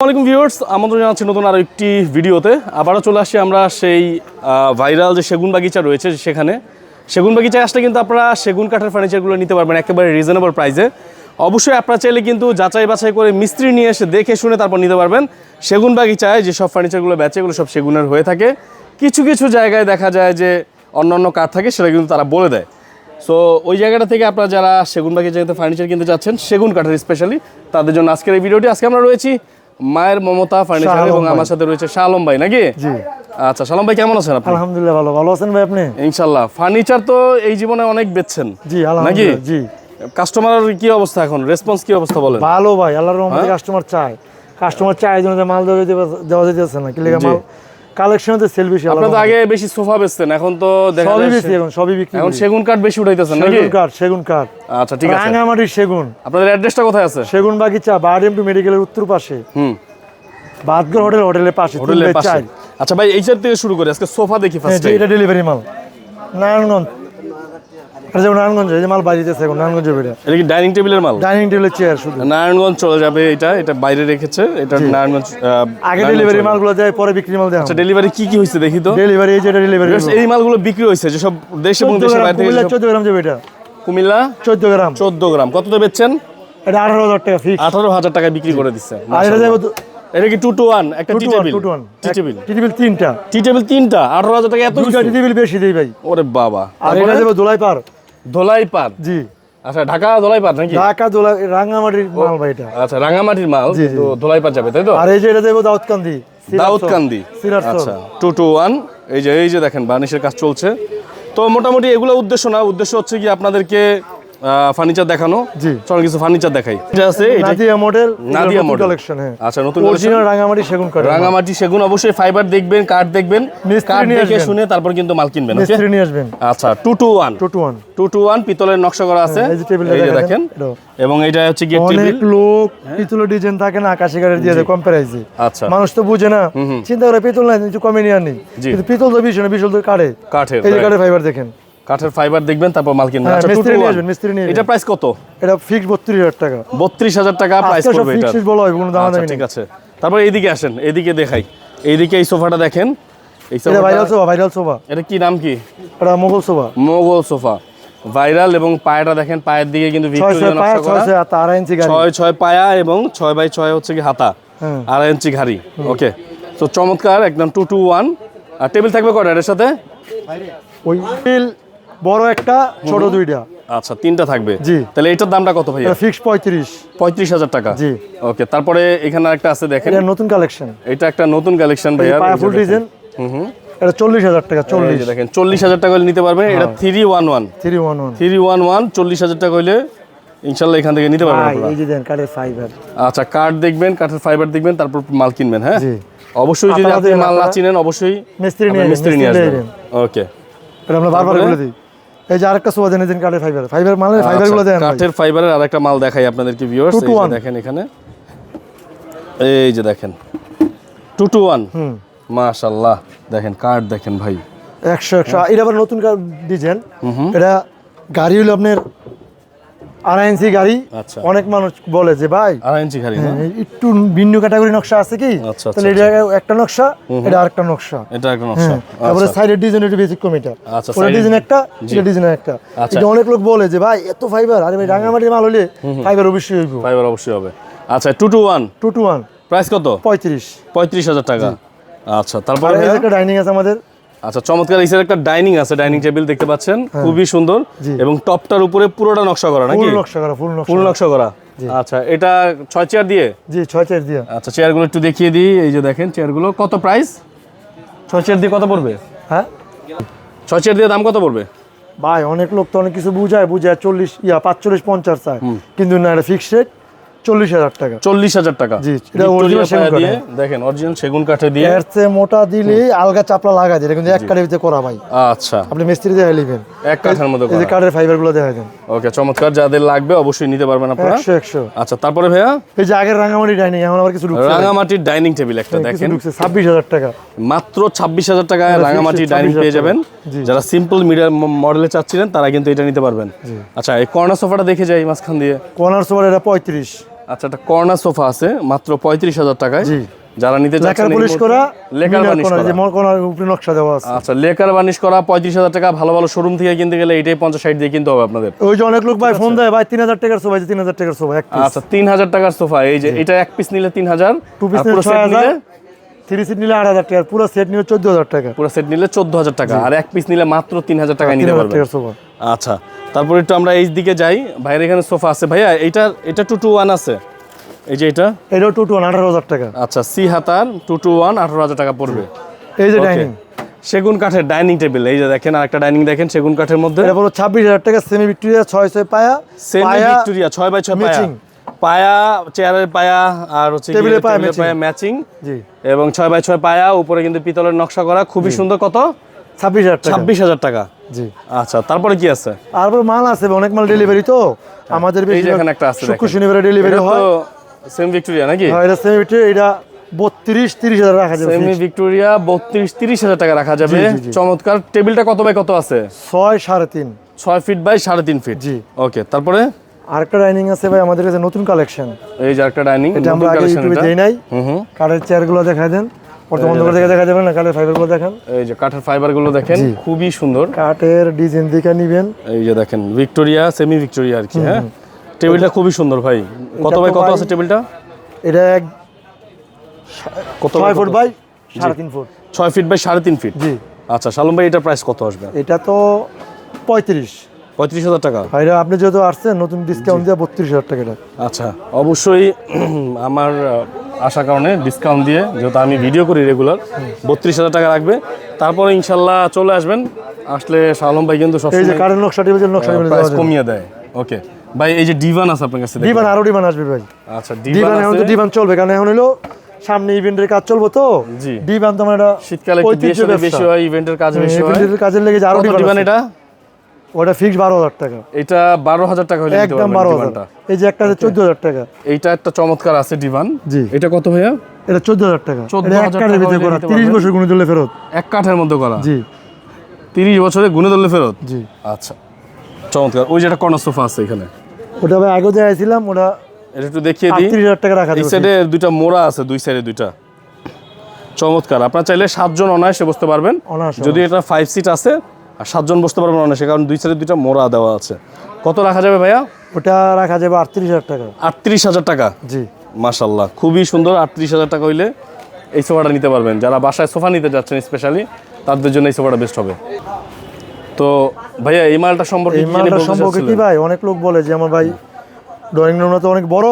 আসসালামাইকুম ভিউয়ার্স আমন্ত্রণ জানাচ্ছি নতুন আরও একটি ভিডিওতে। আবারও চলে আসি আমরা সেই ভাইরাল যে সেগুন বাগিচা রয়েছে সেখানে। সেগুন বাগিচায় আসলে কিন্তু আপনারা সেগুন কাঠের ফার্নিচারগুলো নিতে পারবেন একেবারে রিজনেবল প্রাইসে অবশ্যই আপনারা চাইলে কিন্তু যাচাই বাছাই করে মিস্ত্রি নিয়ে এসে দেখে শুনে তারপর নিতে পারবেন। সেগুন বাগিচায় যেসব ফার্নিচারগুলো বেচে, এগুলো সব সেগুনের হয়ে থাকে। কিছু কিছু জায়গায় দেখা যায় যে অন্যান্য কাঠ থাকে, সেটা কিন্তু তারা বলে দেয়। সো ওই জায়গাটা থেকে আপনারা যারা সেগুন বাগিচাতে ফার্নিচার কিনতে চাচ্ছেন সেগুন কাঠের স্পেশালি তাদের জন্য আজকের এই ভিডিওটি। আজকে আমরা রয়েছি মায়ের মমতা ফার্নিচার এবং আমার সাথে রয়েছে শালম ভাই নাকি? জি। আচ্ছা শালম ভাই কেমন আছেন আপনি? আলহামদুলিল্লাহ ভালো। ভালো আছেন ভাই আপনি? ইনশাআল্লাহ। ফার্নিচার তো এই জীবনে অনেক বেচছেন। জি নাকি? আলহামদুলিল্লাহ জি। কাস্টমারের কি অবস্থা এখন? রেসপন্স কি অবস্থা বলেন? ভালো ভাই আল্লাহর রহমতে হ্যাঁ? কাস্টমার চায়। কাস্টমার চায় জন্য মাল দেওয়া যেতে- দেওয়া যেতেছে না। কি লেগে মাল কালেকশন হচ্ছে সেল বেশি আপনার তো আগে বেশি সোফা বেচতেন এখন তো দেখা সবই বেশি এখন সবই বিক্রি এখন সেগুন কাঠ বেশি উঠাইতেছেন নাকি? সেগুন কাঠ সেগুন কাঠ আচ্ছা ঠিক আছে। রাঙামাটি সেগুন। আপনাদের অ্যাড্রেসটা কোথায় আছে? সেগুন বাগিচা বারডেম টু মেডিকেলের উত্তর পাশে। হুম। বাদগর হোটেল হোটেলের পাশে হোটেলের পাশে। আচ্ছা ভাই এই সাইড থেকে শুরু করে আজকে সোফা দেখি হ্যাঁ, ফার্স্ট এটা ডেলিভারি মাল। নারায়ণগঞ্জ। এটা যেমন নারায়ণগঞ্জ এই যে মাল এখন এটা কি ডাইনিং টেবিলের মাল? ডাইনিং টেবিলের চেয়ার শুধু। নারায়ণগঞ্জ চলে যাবে এটা এটা বাইরে রেখেছে এটা নারায়ণগঞ্জ আগে ডেলিভারি। মালগুলো পরে বিক্রি মাল দেয় আচ্ছা ডেলিভারি কি কি হয়েছে দেখি তো? ডেলিভারি এই যে ডেলিভারি এই মালগুলো বিক্রি হয়েছে যেসব দেশ এবং দেশের বাইরে থেকে যেসব- চোদ্দ গ্রাম যাবে এটা। কুমিল্লা? চোদ্দ গ্রাম। চোদ্দ গ্রাম। কত বেচছেন? এটা টাকা ফিক্স টাকায় বিক্রি করে দিচ্ছে। আর এটা যাবে এটা কি টু টু ওয়ান একটা tea table two two one tea table tea table তিনটা। টি টেবিল তিনটা? আঠারো হাজার টাকা এত দুইটা টি টেবিল বেশি দেই ভাই। ওরে বাবা। আর এটা যাবে দোলাই পার ধোলাই পাট জি। আচ্ছা ঢাকা ধোলাই পাট নাকি? ঢাকা ধোলাই রাঙ্গামাটির মাল ভাই এটা। আচ্ছা রাঙামাটির মাল। তো ধোলাই পাট যাবে তাই তো? আর এই যে এটা যাবে দাউদকান্দি দাউদকান্দি। আচ্ছা টু টু ওয়ান এই যে এই যে দেখেন বার্নিশের কাজ চলছে। তো মোটামুটি এগুলো উদ্দেশ্য না উদ্দেশ্য হচ্ছে কি আপনাদেরকে ফার্নিচার দেখানো। জি। চলো কিছু ফার্নিচার দেখাই। এটা আছে এটা Nadia model Nadia model। Collection হ্যাঁ। আচ্ছা নতুন অরিজিনাল রাঙ্গামাটি সেগুন কাঠ রাঙামাটি সেগুন অবশ্যই ফাইবার দেখবেন কাঠ দেখবেন। কাঠ দেখে শুনে তারপর কিন্তু মাল কিনবেন ওকে মিস্ত্রি নিয়ে আসবেন। আচ্ছা two two one two two one two two one পিতলের নকশা করা আছে। এই যে টেবিলটা দেখেন। এবং এটা হচ্ছে গিয়ে অনেক লোক পিতলের ডিজাইন থাকে না আকাশি কাঠের দিয়ে দেয় কম প্রাইসে আচ্ছা। মানুষ তো বুঝে না। চিন্তা করে পিতল নাই একটু কমে নিয়ে আনি। কিন্তু পিতল তো ভীষণ বিশাল তো কাঠে কাঠের এই কাঠের ফাইবার দেখেন। কাঠের ফাইবার দেখবেন তারপর মাল কিনবেন হ্যাঁ, আচ্ছা মিস্ত্রি নিয়ে আসবেন, মিস্ত্রি নিয়ে এটা প্রাইস কত? এটা ফিক্স বত্রিশ হাজার টাকা। বত্রিশ হাজার টাকা প্রাইস পড়বে এটা। ফিক্স বলা হবে কোনো দাম আচ্ছা দামি ঠিক আছে। তারপর এইদিকে আসেন এইদিকে দেখাই। এইদিকে এই সোফাটা দেখেন। এই সোফাটা ভাইরাল সোফা ভাইরাল সোফা। এটা কি নাম কি? এটা Mughal sofa. Mughal sofa. Viral এবং পায়াটা দেখেন পায়ের দিকে কিন্তু ভিক্টোরিয়া পায়া নকশা করা। এবং ছয় বাই ছয় হচ্ছে কি হাতা। হ্যাঁ। আড়াই ইঞ্চি ঘাড়ি। ওকে তো চমৎকার একদম টু টু ওয়ান আর টেবিল থাকবে কটা এর সাথে? ওই বড় একটা ছোট দুইটা। আচ্ছা তিনটা থাকবে। জি। তাহলে এটার দামটা কত এটা ফিক্স পঁয়ত্রিশ। পঁয়ত্রিশ হাজার টাকা। জি। ওকে তারপরে এখানে একটা আছে দেখেন। এটা নতুন কালেকশন এটা একটা নতুন কালেকশন ভাইয়া। ফুল ডিজাইন হুম হুম। এটা চল্লিশ হাজার টাকা চল্লিশ। দেখেন চল্লিশ হাজার টাকা হলে নিতে পারবেন। এটা three one one three one one three one one চল্লিশ হাজার টাকা হলে ইনশাল্লাহ এখান থেকে নিতে পারবেন আপনারা। এই যে দেন কাঠের ফাইবার আচ্ছা কাঠ দেখবেন কাঠের ফাইবার দেখবেন তারপর মাল কিনবেন হ্যাঁ? অবশ্যই যদি আপনি মাল না চিনেন অবশ্যই মিস্ত্রি নিয়ে মিস্ত্রি নিয়ে আসবেন। ওকে। এটা আমরা বারবার বলে দিই। এই যে আরেকটা সোফা দেন দেন কাঠের ফাইবার ফাইবার মাল ফাইবারগুলো দেন আচ্ছা, কাঠের ফাইবারের আরেকটা মাল দেখাই আপনাদেরকে ভিউয়ার্স এই যে দেখেন এখানে। এই যে দেখেন। টু টু ওয়ান হুম। মাশাল্লাহ দেখেন কাঠ দেখেন ভাই। একশো একশো। এটা আবার নতুন ডিজাইন এটা গাড়ি হলো আপনার আড়াই ইঞ্চি গাড়ি আচ্ছা। অনেক মানুষ বলে যে ভাই আড়াই ইঞ্চি না? হ্যাঁ, একটু ভিন্ন ক্যাটাগরি নকশা আছে কি? আচ্ছা, তাহলে এটা একটা নকশা এটা আরেকটা নকশা। এটা একটা নকশা। হ্যাঁ তারপরে সাইডের ডিজাইন একটু বেশি কম এটা। আচ্ছা, ওটা ডিজাইন একটা এটা ডিজাইন একটা। আচ্ছা। এটা অনেক লোক বলে যে ভাই এত ফাইবার আরে ভাই রাঙামাটির মাল হলে ফাইবার অবশ্যই হইব। ফাইবার অবশ্যই হবে। আচ্ছা two two one two two one price কত? পঁয়ত্রিশ। পঁয়ত্রিশ হাজার টাকা। আচ্ছা তারপরে একটা ডাইনিং আছে আমাদের। আচ্ছা চমৎকার এই একটা ডাইনিং আছে ডাইনিং টেবিল দেখতে পাচ্ছেন খুবই সুন্দর হ্যাঁ। এবং টপটার উপরে পুরোটা নকশা করা নাকি? নকশা করা ফুল নকশা ফুল নকশা করা। আচ্ছা এটা ছয় চেয়ার দিয়ে? জি ছয় চার দিয়া। আচ্ছা চেয়ারগুলো একটু দেখিয়ে দিই এই যে দেখেন চেয়ারগুলো কত প্রাইস ছয় চেয়ার দিয়ে কত পড়বে? হ্যাঁ? ছয় চেয়ার দিয়ে দাম কত পড়বে? ভাই অনেক লোক তো অনেক কিছু বুঝায় বুঝায় চল্লিশ ইয়া পাঁচচল্লিশ পঞ্চাশ চায়। কিন্তু না এটা ফিক্সড রেট চল্লিশ হাজার টাকা। চল্লিশ হাজার টাকা। জি, এটা ভিক্টোরিয়া সেগুন দিয়ে দেখেন অরিজিনাল সেগুন কাঠে দিয়ে। এর চেয়ে মোটা দিলে আলগা চাপলা লাগা যায় কিন্তু এক কাঠের ভিতরে করা ভাই। আচ্ছা। আপনি মিস্ত্রি দেখে নেবেন। এক কাঠের মধ্যে এই যে কাঠের ফাইবারগুলো দেখা দেন ওকে চমৎকার যাদের লাগবে অবশ্যই নিতে পারবেন আপনারা। আচ্ছা তারপরে ভাইয়া? এই যে আগের রাঙামাটি ডাইনিং এখন আবার কিছু ঢুকছে। রাঙামাটির ডাইনিং টেবিল একটা দেখেন। ঢুকছে ছাব্বিশ হাজার টাকা। মাত্র ছাব্বিশ হাজার টাকায় এটা রাঙামাটি ডাইনিং 26,000 পেয়ে যাবেন। যারা সিম্পল মিডিয়াম মডেলে চাচ্ছিলেন তারা কিন্তু এটা নিতে পারবেন। আচ্ছা এই কর্নার সোফাটা দেখে যাই মাঝখান দিয়ে। কর্নার সোফার এটা পঁয়ত্রিশ। আচ্ছা একটা কর্নার সোফা আছে মাত্র পঁয়ত্রিশ হাজার টাকায়। জি। যারা নিতে চাচ্ছেন পলিশ করা লেকার বানিশ করা, যে মল কোনার উপরে নকশা দেওয়া আছে। আচ্ছা লেকার বানিশ করা পঁয়ত্রিশ হাজার টাকা ভালো ভালো শোরুম থেকে কিনতে গেলে এটাই পঞ্চাশ ষাট দিয়ে কিনতে হবে আপনাদের। ওই যে অনেক লোক ভাই ফোন দেয় ভাই তিন হাজার টাকার সোফা তিন হাজার টাকার সোফা এক পিস আচ্ছা তিন হাজার টাকার সোফা এই যে এটা এক পিস নিলে তিন হাজার টু পিস নিলে ছয় হাজার থ্রি সিট নিলে আট হাজার টাকা পুরো সেট নিলে চোদ্দ হাজার টাকা। পুরো সেট নিলে চোদ্দ হাজার টাকা আর এক পিস নিলে মাত্র তিন হাজার তিন নিতে টাকার সোফা। আচ্ছা তারপর একটু আমরা এই দিকে যাই। ভাইয়ের এখানে সোফা আছে। ভাইয়া এটা এটা টু টু ওয়ান আছে। এই যে এটা? এটাও টু টু ওয়ান আঠারো হাজার টাকা। আচ্ছা সি হাতার টু টু ওয়ান আঠারো হাজার টাকা পড়বে। এই যে ডাইনিং। সেগুন কাঠের ডাইনিং টেবিল। এই যে দেখেন আরেকটা ডাইনিং দেখেন সেগুন কাঠের মধ্যে। এটা বলো ছাব্বিশ হাজার টাকা সেমি ভিক্টোরিয়া ছয় ছয় পায়া সেমি ভিক্টোরিয়া ছয় বাই ছয় পায়া পায়া চেয়ারের পায়া আর হচ্ছে টেবিলের পায়া ম্যাচিং জি। এবং ছয় বাই ছয় পায়া উপরে কিন্তু পিতলের নকশা করা। খুবই সুন্দর। কত? ছাব্বিশ হাজার টাকা। ছাব্বিশ হাজার টাকা। জি। আচ্ছা তারপরে কি আছে? তারপর মাল আছে অনেক মাল ডেলিভারি তো। আমাদের এই যে এখানে একটা আছে শুক্র শনিবারে ডেলিভারি হয়। সেম ভিক্টোরিয়া নাকি? হ্যাঁ, এটা সেমি ভিক্টোরিয়া এটা বত্রিশ তিরিশ হাজার রাখা যাবে। সেমি ভিক্টোরিয়া বত্রিশ তিরিশ হাজার টাকা রাখা যাবে। চমৎকার। টেবিলটা কত বাই কত আছে? ছয় সাড়ে তিন। ছয় ফিট বাই সাড়ে তিন ফিট জি। ওকে তারপরে? আরেকটা ডাইনিং আছে ভাই আমাদের কাছে নতুন কালেকশন এই যে একটা ডাইনিং এটা আমরা আগে ইউটিউবে দেই নাই। কাঠের চেয়ারগুলো দেখাই দেন। প্রথম অন্ধকার থেকে দেখা যাবে না কাঠের ফাইবারগুলো দেখান। এই যে কাঠের ফাইবারগুলো দেখেন খুবই সুন্দর। কাঠের ডিজাইন দেখে নিবেন। এই যে দেখেন ভিক্টোরিয়া সেমি ভিক্টোরিয়া আর কি হ্যাঁ? টেবিলটা খুবই সুন্দর ভাই। কত বাই কত আছে টেবিলটা? এটা এক কত ছয় বাই ফুট কত? বাই সাড়ে তিন ফুট। ছয় ফিট বাই সাড়ে তিন ফিট? জি। আচ্ছা শালম ভাই এটার প্রাইস কত আসবে? এটা তো পঁয়ত্রিশ। পঁয়ত্রিশ হাজার টাকা। এটা আপনি যেহেতু আসছেন নতুন ডিসকাউন্ট দিয়ে বত্রিশ হাজার টাকা আচ্ছা অবশ্যই আমার আশা কারণে ডিসকাউন্ট দিয়ে যেহেতু আমি ভিডিও করি রেগুলার বত্রিশ হাজার টাকা রাখবে। তারপরে ইনশাল্লাহ চলে আসবেন। আসলে শালম ভাই কিন্তু নকশা কমিয়ে দেয়। ওকে ভাই এই যে ডিভান আছে আপনার কাছে ডিভান আরও ডিভান আসবে ভাই। আচ্ছা ডিভান এখন তো ডিভান চলবে কারণ এখন হলো সামনে ইভেন্টের কাজ চলবো তো। জি। ডিভান তো আমার এটা শীতকালে একটু। বেশি হয় ইভেন্টের কাজ বেশি হয়। ইভেন্টের কাজের লেগে যে আরও ডিভান এটা? ওটা ফিক্স বারো হাজার টাকা। এটা বারো হাজার টাকা হলে একদম বারো হাজার। এই যে একটা চোদ্দ হাজার টাকা। এইটা একটা চমৎকার আছে ডিভান জি। এটা কত ভাইয়া? এটা চোদ্দ হাজার টাকা। 14,000 এটা এক কাঠের টাকা ভিতরে করা। তিরিশ বছর গুণে দিলে ফেরত। এক কাঠের মধ্যে করা। জি। তিরিশ বছরে গুনে ধরলে ফেরত? জি। আচ্ছা। চমৎকার। ওই যে একটা কর্নার সোফা আছে এখানে। ওটা ভাই আগে দেখাইছিলাম ওটা এটা একটু দেখিয়ে দিই। আটত্রিশ হাজার টাকা রাখা এই সাইডে দুইটা মোড়া আছে দুই সাইডে দুইটা। চমৎকার। আপনার চাইলে সাতজন অনায়াসে বসতে পারবেন। যদি এটা ফাইভ সিট আছে আর সাতজন বসতে পারবেন অনায়াসে কারণ দুই সাইডে দুইটা মোড়া দেওয়া আছে। কত রাখা যাবে ভাইয়া? ওটা রাখা যাবে আটত্রিশ হাজার টাকা। আটত্রিশ হাজার টাকা? জি। মাশাল্লাহ খুবই সুন্দর আটত্রিশ হাজার টাকা হইলে এই সোফাটা নিতে পারবেন। যারা বাসায় সোফা নিতে যাচ্ছেন স্পেশালি তাদের জন্য এই সোফাটা বেস্ট হবে। তো ভাইয়া এই মালটা সম্পর্কে এই মালটা সম্পর্কে কি ভাই? অনেক লোক বলে যে আমার ভাই ড্রয়িং রুমটা তো অনেক বড়।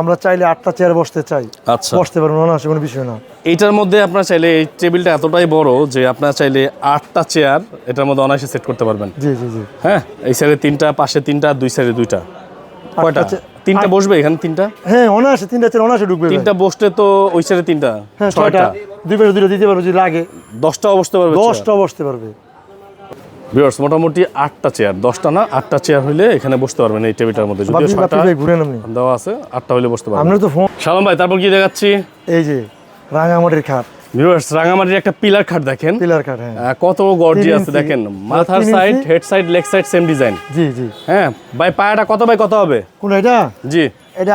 আমরা চাইলে আটটা চেয়ার বসতে চাই। আচ্ছা। বসতে পারব না কোনো বিষয় না। এইটার মধ্যে আপনার চাইলে এই টেবিলটা এতটাই বড় যে আপনার চাইলে আটটা চেয়ার এটার মধ্যে অনায়াসে সেট করতে পারবেন। জি জি জি। হ্যাঁ এই সাইডে তিনটা পাশে তিনটা দুই সাইডে দুইটা। কয়টা? তিনটা বসবে এখানে তিনটা? হ্যাঁ অনায়াসে তিনটা চেয়ার অনায়াসে ঢুকবে তিনটা বসতে তো ওই সাইডে তিনটা হ্যাঁ ছয়টা। দুই পাশে দুটো দিতে পারব যদি লাগে। দশটা বসতে পারবে দশটা বসতে পারবে। ভিউয়ার্স মোটামুটি আটটা চেয়ার দশটা না আটটা চেয়ার হইলে এখানে বসতে পারবেন এই টেবিলটার মধ্যে। যদিও ছয়টা ভাই দেওয়া আছে আটটা হইলে বসতে পারবেন। তো ফোন সালাম ভাই তারপর কি দেখাচ্ছি? এই যে রাঙামাটির খাট। ভিউয়ার্স রাঙামাটির একটা পিলার খাট দেখেন। পিলার খাট হ্যাঁ। কত গর্জি আছে দেখেন। মাথার side head side leg side same design জি জি। হ্যাঁ ভাই পায়াটা কত বাই কত হবে? কোন এটা? জি। এটা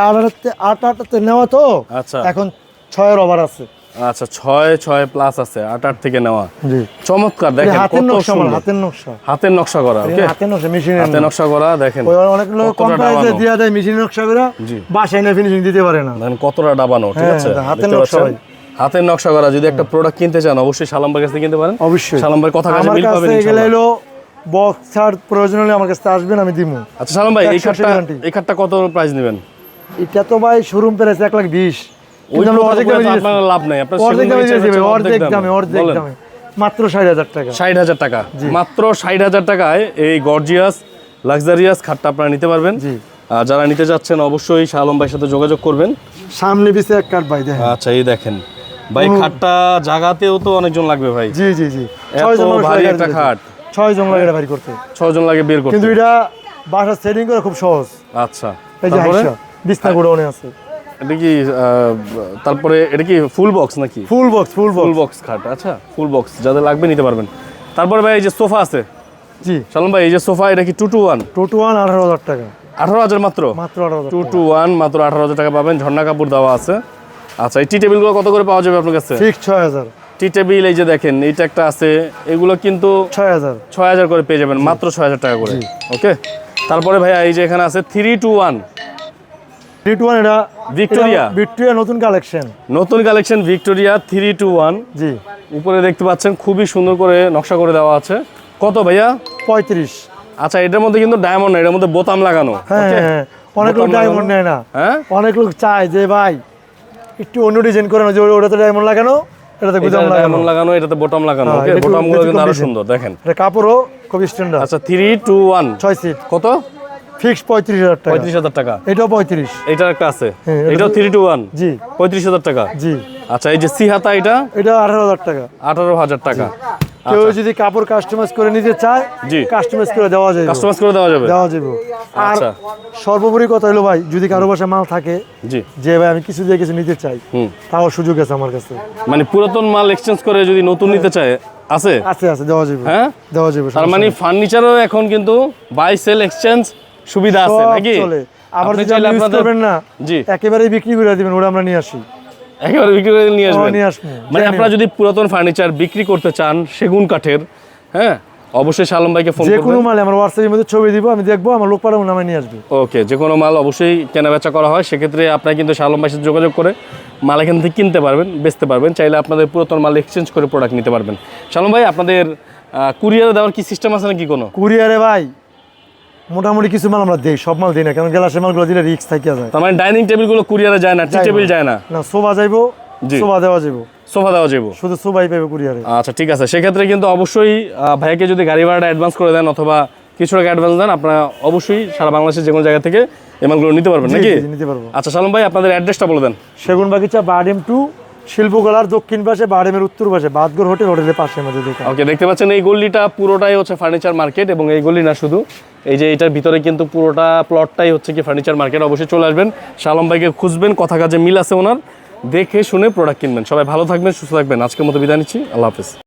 আট আট নেওয়া তো? আচ্ছা। এখন ছয়ের ওভার আছে। আচ্ছা ছয় ছয় প্লাস আছে আট আট থেকে নেওয়া। চমৎকার দেখেন হাতের নকশা হাতের নকশা। হাতের নকশা করা ওকে হাতের নকশা হাতের নকশা। করা দেখেন অনেক লোক কম প্রাইসে। দিয়া নকশা করে। বাসায় না ফিনিশিং দিতে পারে না। দেখেন কতটা ডাবানো ঠিক হ্যাঁ, আছে? হাতের নকশা হাতের নকশা করা যদি একটা প্রোডাক্ট কিনতে চান অবশ্যই সালাম্বার কাছ থেকে কিনতে পারেন। অবশ্যই। সালাম ভাই কথা মিল পাবেন ইনশাআল্লাহ। হলো বক্স ছাড় প্রয়োজন হলে আমার কাছে আসবেন আমি দিমু। আচ্ছা সালাম ভাই এই খাটটা এই খাটটা কত প্রাইস নেবেন? এটা তো ভাই শোরুম প্রাইস এক লাখ বিশ। ওই কিন্তু আমরা কথা অর্ধেক বলে দামে তো দিয়েছি। আপনার লাভ নাই। অর্ধেক দামে সেগুন দিয়েছি বেচে ভাই, বেচে অর্ধেক দামে অর্ধেক বলেন। দামে। মাত্র ষাট হাজার টাকা। ষাট হাজার টাকা। মাত্র ষাট হাজার টাকায় এই গর্জিয়াস লাক্সারিয়াস খাটটা আপনারা নিতে পারবেন। যারা নিতে যাচ্ছেন অবশ্যই শাহ আলম ভাইয়ের সাথে যোগাযোগ করবেন। সামনে পিছে এক কাঠ ভাই দেখেন। আচ্ছা এই দেখেন। ভাই খাটটা জাগাতেও তো অনেকজন লাগবে ভাই। জি জি জি। এত ছয় জন ভারী একটা খাট। ছয় জন লাগে বাড়ি করতে ছজন লাগে বের করতে। কিন্তু এটা বাসার সেটিং করে খুব সহজ। আচ্ছা। এই যে বিছনা গোডাউনে আছে। এটা কি তারপরে এটা কি ফুল বক্স নাকি? ফুল বক্স ফুল ফুল বক্স খাট আচ্ছা ফুল বক্স যাদের লাগবে নিতে পারবেন। তারপরে ভাই এই যে সোফা আছে। জি। সালাম ভাই এই যে সোফা এটা কি two two one two two one আঠারো হাজার টাকা। আঠারো হাজার মাত্র? মাত্র টু টু ওয়ান মাত্র আঠারো হাজার টাকা পাবেন। ঝর্ণা কাপড় দেওয়া আছে। আচ্ছা এই টি টেবিলগুলো কত করে পাওয়া যাবে আপনার কাছে? ফিক্স ছয় হাজার। টি টেবিল এই যে দেখেন এইটা একটা আছে। এগুলো কিন্তু ছয় হাজার। ছয় হাজার করে পেয়ে যাবেন মাত্র ছয় হাজার টাকা করে। ওকে? তারপরে ভাইয়া এই যে এখানে আছে three two one three two one এটা ভিক্টোরিয়া। ভিক্টোরিয়া নতুন কালেকশন। নতুন collection Victoria three two one. জি। উপরে দেখতে পাচ্ছেন খুবই সুন্দর করে নকশা করে দেওয়া আছে। কত ভাইয়া? পঁয়ত্রিশ। আচ্ছা এটার মধ্যে কিন্তু ডায়মন্ড এটার মধ্যে বোতাম লাগানো হ্যাঁ হ্যাঁ অনেক লোক ডায়মন্ড নেয় না। হ্যাঁ? অনেক লোক চায় যে ভাই একটু অন্য ডিজাইন করে না যে ওটাতে ডায়মন্ড লাগানো এটাতে গুদাম লাগানো। ডায়মন্ড লাগানো এটাতে বোতাম লাগানো হ্যাঁ, ওকে বোতামগুলো কিন্তু আরও সুন্দর দেখেন। এটা কাপড়ও খুব স্ট্যান্ডার্ড আচ্ছা থ্রি টু ওয়ান। ছয় সিট কত? ফিক্স পঁয়ত্রিশ হাজার টাকা। পঁয়ত্রিশ হাজার টাকা। এটাও পঁয়ত্রিশ। এটা একটা আছে। হ্যাঁ, এটাও থ্রি টু ওয়ান জি। পঁয়ত্রিশ হাজার টাকা। জি। আচ্ছা এই যে সিহাতা এটা? এটা আঠারো হাজার টাকা। আঠারো হাজার টাকা। কেউ যদি কাপড় কাস্টমাইজ করে নিতে চায় আচ্ছা। জি। কাস্টমাইজ করে দেওয়া যায় কাস্টমাইজ করে দেওয়া যাবে। দেওয়া যাবে। আর আচ্ছা। সর্বোপরি কথা হলো ভাই যদি কারও বাসায় মাল থাকে জি। যে ভাই আমি কিছু দিয়ে কিছু নিতে চাই তাও সুযোগ আছে আমার কাছে। মানে পুরাতন মাল এক্সচেঞ্জ করে যদি নতুন নিতে চায় আছে? আছে আছে দেওয়া যাবে। হ্যাঁ? দেওয়া যাবে তার মানে ফার্নিচারও এখন কিন্তু বাই সেল এক্সচেঞ্জ সুবিধা আছে নাকি? আবার যদি আপনি ইউজ করবেন না জি। একেবারেই বিক্রি করে দিবেন ওরা আমরা নিয়ে আসি। একেবারে বিক্রি করে নিয়ে আসবেন। মানে আপনারা যদি পুরাতন ফার্নিচার বিক্রি করতে চান সেগুন কাঠের হ্যাঁ অবশ্যই শালম ভাইকে ফোন যে কোনো মাল আমার হোয়াটসঅ্যাপের মধ্যে ছবি দিব আমি দেখব আমার লোক পাঠাবো নামে নিয়ে আসবে। ওকে যে কোনো মাল অবশ্যই কেনাবেচা করা হয়। সেক্ষেত্রে আপনারা কিন্তু শালম ভাইয়ের সাথে যোগাযোগ করে মাল এখান থেকে কিনতে পারবেন বেচতে পারবেন। চাইলে আপনাদের পুরাতন মাল এক্সচেঞ্জ করে প্রোডাক্ট নিতে পারবেন। শালম ভাই আপনাদের কুরিয়ারে দেওয়ার কি সিস্টেম আছে নাকি কোনো? কুরিয়ারে ভাই মোটামুটি কিছু মাল আমরা দেই সব মাল দিই না কারণ গ্লাসের মালগুলো দিলে রিক্স থাকিয়া যায়। তার মানে ডাইনিং টেবিলগুলো কুরিয়ারে যায় না টি টেবিল যায় না? না সোফা যাইবো জি। সোফা দেওয়া যাব সোফা দেওয়া যাব শুধু সোফাই পাবে কুরিয়ারে আচ্ছা ঠিক আছে। সেক্ষেত্রে কিন্তু অবশ্যই আহ, ভাইয়াকে যদি গাড়ি ভাড়াটা অ্যাডভান্স করে দেন অথবা কিছু টাকা অ্যাডভান্স দেন আপনারা অবশ্যই সারা বাংলাদেশের যে কোনো জায়গা থেকে এই মালগুলো নিতে পারবেন নাকি? নিতে পারব। আচ্ছা সালম ভাই আপনাদের অ্যাড্রেসটা বলে দেন। সেগুন বাগিচা বারডেম টু শিল্পকলার দক্ষিণ পাশে বারডেমের উত্তর পাশে বাদগর হোটেল হোটেলের পাশে আমাদের দোকান। ওকে দেখতে পাচ্ছেন এই গল্লিটা পুরোটাই হচ্ছে ফার্নিচার মার্কেট এবং এই গলি না শুধু এই যে এটার ভিতরে কিন্তু পুরোটা প্লটটাই হচ্ছে কি ফার্নিচার মার্কেট অবশ্যই চলে আসবেন। শালম ভাইকে খুঁজবেন, কথা কাজে মিল আছে ওনার। দেখে শুনে প্রোডাক্ট কিনবেন। সবাই ভালো থাকবেন, সুস্থ থাকবেন। আজকের মতো বিদায় নিচ্ছি। আল্লাহ হাফিজ।